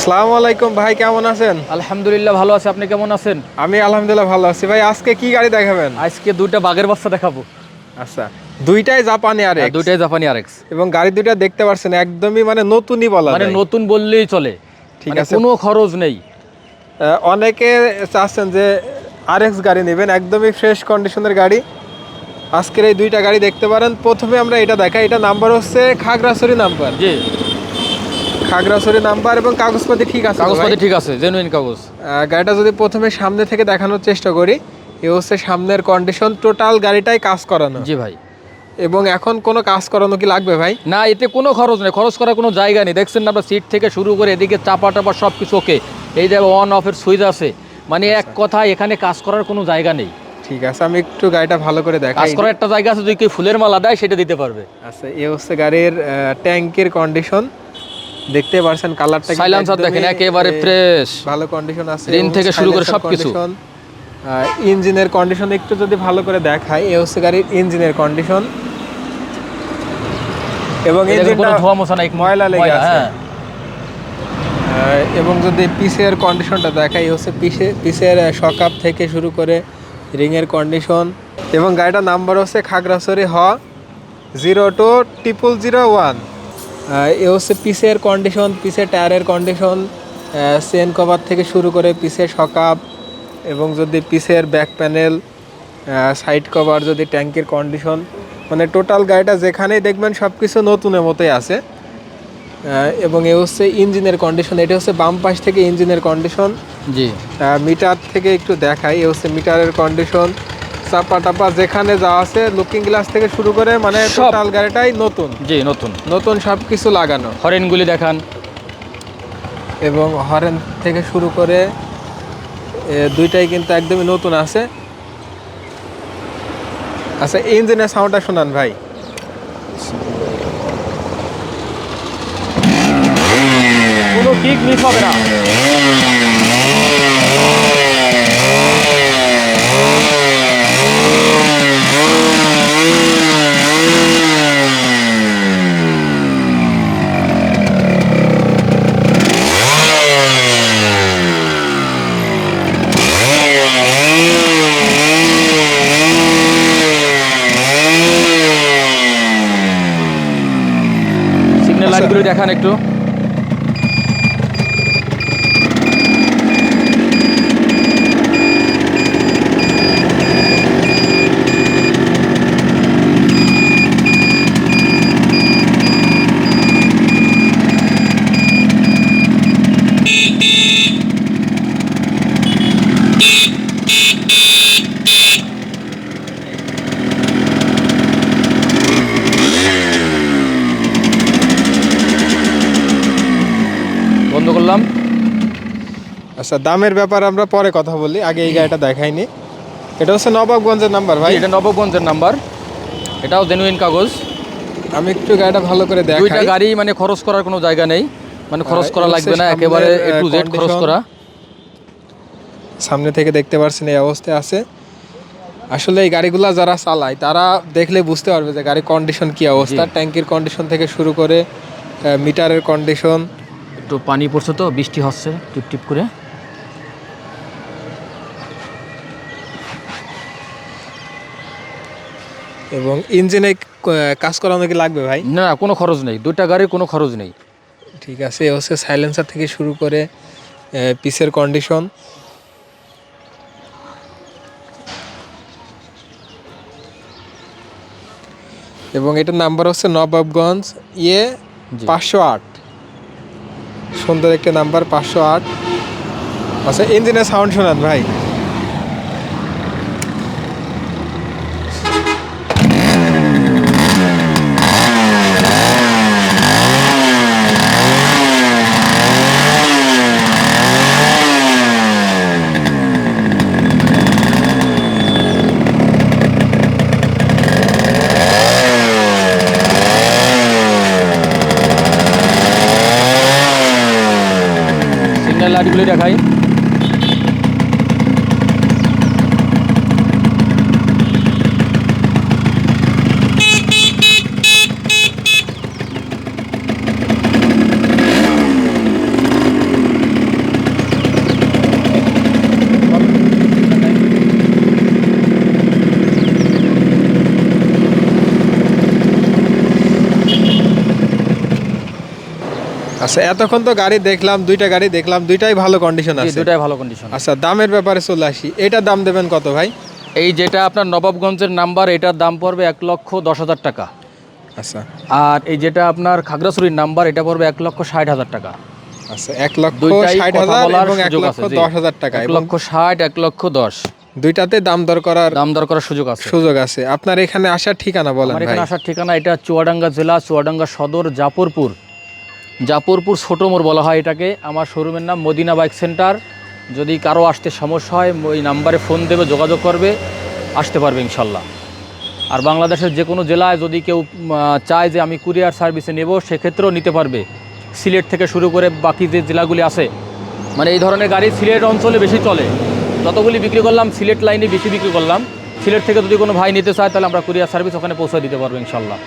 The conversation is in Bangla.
আসসালামু আলাইকুম ভাই কেমন আছেন? আলহামদুলিল্লাহ ভালো আছে। আপনি কেমন আছেন? আমি আলহামদুলিল্লাহ ভালো আছি। ভাই আজকে কি গাড়ি দেখাবেন? আজকে দুইটা বাঘের বাচ্চা দেখাবো। আচ্ছা দুইটাই জাপানি আর হ্যাঁ, দুইটাই জাপানি আরেক্স এবং গাড়ি দুইটা দেখতে পাচ্ছেন একদমই মানে নতুনই বলা মানে নতুন বললেই চলে। ঠিক মানে আছে। কোনো খরচ নেই। অনেকে চাচ্ছেন যে আরএক্স গাড়ি নেবেন একদমই ফ্রেশ কন্ডিশনের গাড়ি। আজকের এই দুইটা গাড়ি দেখতে পারেন। প্রথমে আমরা এটা দেখাই। এটা নাম্বার হচ্ছে Khagrachari number G. Khagrachari number এবং কাগজপাতি ঠিক আছে কাগজপাতি ঠিক আছে জেনুইন কাগজ। গাড়িটা যদি প্রথমে সামনে থেকে দেখানোর চেষ্টা করি এ হচ্ছে সামনের কন্ডিশন টোটাল গাড়িটাই কাজ করানো। জি ভাই। এবং এখন কোনো কাজ করানো কি লাগবে ভাই? না এতে কোনো খরচ নেই খরচ করার কোনো জায়গা নেই। দেখছেন না আমরা সিট থেকে শুরু করে এদিকে চাপা টাপা সব কিছু ওকে এই যে অন অফের সুইচ আছে। মানে এক কথা এখানে কাজ করার কোনো জায়গা নেই। ঠিক আছে আমি একটু গাড়িটা ভালো করে কাজ করার একটা জায়গা আছে যদি কেউ ফুলের মালা দেয় সেটা দিতে পারবে। আচ্ছা এ হচ্ছে গাড়ির ট্যাঙ্কের কন্ডিশন দেখতে পারছেন কালারটা Silencer দেখেন, একেবারে fresh। ভালো কন্ডিশন আছে রিং থেকে শুরু করে সবকিছু। ইঞ্জিনের কন্ডিশন একটু যদি ভালো করে এ হচ্ছে গাড়ির ইঞ্জিনের কন্ডিশন এবং ইঞ্জিনটা ধোয়া মোছা নাই ময়লা লেগে আছে। হ্যাঁ। এবং যদি পিসের কন্ডিশনটা দেখাই হচ্ছে পিসে পিসের শকআপ থেকে শুরু করে রিংয়ের কন্ডিশন এবং গাড়িটার নাম্বার হচ্ছে খাগড়াছড়ি হ zero two triple zero one এ হচ্ছে পিসের কন্ডিশন পিসের টায়ারের কন্ডিশন চেন কভার থেকে শুরু করে পিসের শকআপ এবং যদি পিসের ব্যাক প্যানেল সাইড কভার যদি ট্যাঙ্কের কন্ডিশন মানে টোটাল গাড়িটা যেখানেই দেখবেন সব কিছু নতুনের মতোই আছে। এবং এ হচ্ছে ইঞ্জিনের কন্ডিশন এটা হচ্ছে বাম পাশ থেকে ইঞ্জিনের কন্ডিশন জি। মিটার থেকে একটু দেখাই এ হচ্ছে মিটারের কন্ডিশন চাপা টাপা যেখানে যা আছে লুকিং গ্লাস থেকে শুরু করে মানে টোটাল গাড়িটাই নতুন। জি নতুন। নতুন সব কিছু লাগানো। হরেনগুলি দেখান। এবং হরেন থেকে শুরু করে দুইটাই কিন্তু একদমই নতুন আছে। আচ্ছা ইঞ্জিনের সাউন্ডটা শোনান ভাই। কোনো কিক মিস হবে না। আচ্ছা। দেখান একটু করলাম আচ্ছা দামের ব্যাপার আমরা পরে কথা বলি। আগে এই গাড়িটা দেখাইনি। এটা হচ্ছে নবাবগঞ্জের নাম্বার ভাই। এটা নবগঞ্জের নাম্বার। এটাও জেনুইন কাগজ। আমি একটু গাড়িটা ভালো করে দুইটা দেখাই গাড়ি মানে খরচ করার কোনো জায়গা নেই। মানে খরচ করা লাগবে না একেবারে এ টু জেড খরচ করা। সামনে থেকে দেখতে পাচ্ছেন এই অবস্থায় আছে। আসলে এই গাড়িগুলা যারা চালায় তারা দেখলে বুঝতে পারবে যে গাড়ির কন্ডিশন কি অবস্থা। ট্যাঙ্কির কন্ডিশন থেকে শুরু করে মিটারের কন্ডিশন একটু পানি পড়ছে তো বৃষ্টি হচ্ছে টিপ টিপ করে। এবং ইঞ্জিনে কাজ করানো কি লাগবে ভাই? না না, কোনো খরচ নেই দুটা গাড়ির কোনো খরচ নেই। ঠিক আছে হচ্ছে সাইলেন্সার থেকে শুরু করে পিসের কন্ডিশন এবং এটার নাম্বার হচ্ছে নবাবগঞ্জ ইয়ে পাঁচশো আট। সুন্দর একটা নাম্বার পাঁচশো আট। আচ্ছা ইঞ্জিনের সাউন্ড শোনান ভাই। লাইটগুলি দেখাই। আচ্ছা এতক্ষণ তো গাড়ি দেখলাম দুইটা গাড়ি দেখলাম দুইটাই ভালো কন্ডিশন আছে। দুটাই ভালো কন্ডিশন আচ্ছা দামের ব্যাপারে চলে আসি। এটার দাম দেবেন কত ভাই? এই যেটা আপনার নবাবগঞ্জের নাম্বার এটার দাম পড়বে এক লক্ষ দশ হাজার টাকা। আচ্ছা। আর এই যেটা আপনার খাগড়াছড়ির নাম্বার এটা পড়বে এক লক্ষ ষাট হাজার টাকা। আচ্ছা এক লক্ষ ষাট হাজার এবং এক লক্ষ দশ হাজার টাকা এক লক্ষ ষাট এক লক্ষ দশ। দুইটাতে দাম দর করার দাম দর করার সুযোগ আছে। সুযোগ আছে। আপনার এখানে আসার ঠিকানা বলেন এখানে আসার ঠিকানা এটা চুয়াডাঙ্গা জেলা চুয়াডাঙ্গা সদর জাপুরপুর জাপুরপুর ছোটো মোড় বলা হয় এটাকে। আমার শোরুমের নাম মদিনা বাইক সেন্টার। যদি কারও আসতে সমস্যা হয়, ওই নাম্বারে ফোন দেবে, যোগাযোগ করবে, আসতে পারবে ইনশাল্লাহ। আর বাংলাদেশের যে কোনো জেলায় যদি কেউ চায় যে আমি কুরিয়ার সার্ভিসে নেব, সেক্ষেত্রেও নিতে পারবে। সিলেট থেকে শুরু করে বাকি যে জেলাগুলি আছে মানে এই ধরনের গাড়ি সিলেট অঞ্চলে বেশি চলে। যতগুলি বিক্রি করলাম, সিলেট লাইনে বেশি বিক্রি করলাম। সিলেট থেকে যদি কোনো ভাই নিতে চায়, তাহলে আমরা কুরিয়ার সার্ভিস ওখানে পৌঁছে দিতে পারব ইনশাল্লাহ।